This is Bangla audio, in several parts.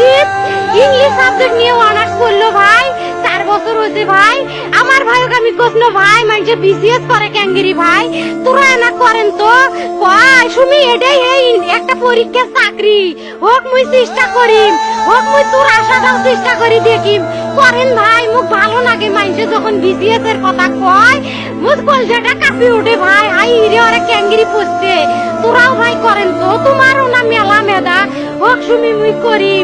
রুকিয়া ইংলিশ সাবজেক্ট নিয়ে অনার্স করল ভাই, চার বছর হয়েছে ভাই। আমার ভাইকে আমি কখনো ভাই মানে বিসিএস করে ক্যাঙ্গেরি ভাই। তোরা না করেন তো? ভাই শুনি এটাই এই একটা পরীক্ষার চাকরি। হোক, মুই চেষ্টা করি হোক, মুই তোর আশাটাও চেষ্টা করি দেখি করেন ভাই মুখ ভালো লাগে মানুষে যখন বিসিএস এর কথা কয়। মুখ কলজাটা কাঁপি ওঠে ভাই, হাই রে, ওরা ক্যাঙ্গেরি পড়ছে তোরাও ভাই করেন তো, তোমারও না মেলা মেদা। হোক শুনি মুই করি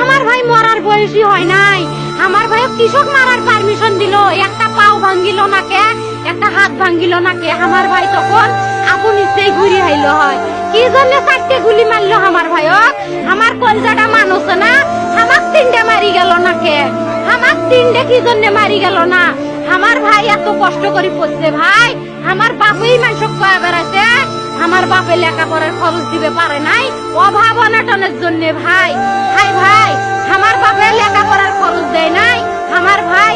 আমার ভাই মরার বয়সী হয় নাই। আমার ভাই কৃষক মারার পারমিশন দিল, একটা পাও ভাঙ্গিল না কে একটা হাত ভাঙ্গিল না কে আমার ভাই তখন আপন ইচ্ছেই ঘুরি আইলো হয়। কি জন্য চারটে গুলি মারলো আমার ভাই আমার কলজাটা মানুষ না আমার তিনটে মারি গেল না কে আমার তিনটে কি জন্য মারি গেল না? আমার ভাই এত কষ্ট করে পড়ছে ভাই, আমার বাপই মানুষ কয়া বেড়াচ্ছে আমার বাপে লেখাপড়ার খরচ দিবে পারে নাই, অভাব অনাটনের জন্য ভাই। ভাই ভাই, আমার বাপে লেখাপড়ার খরচ দেয় নাই, আমার ভাই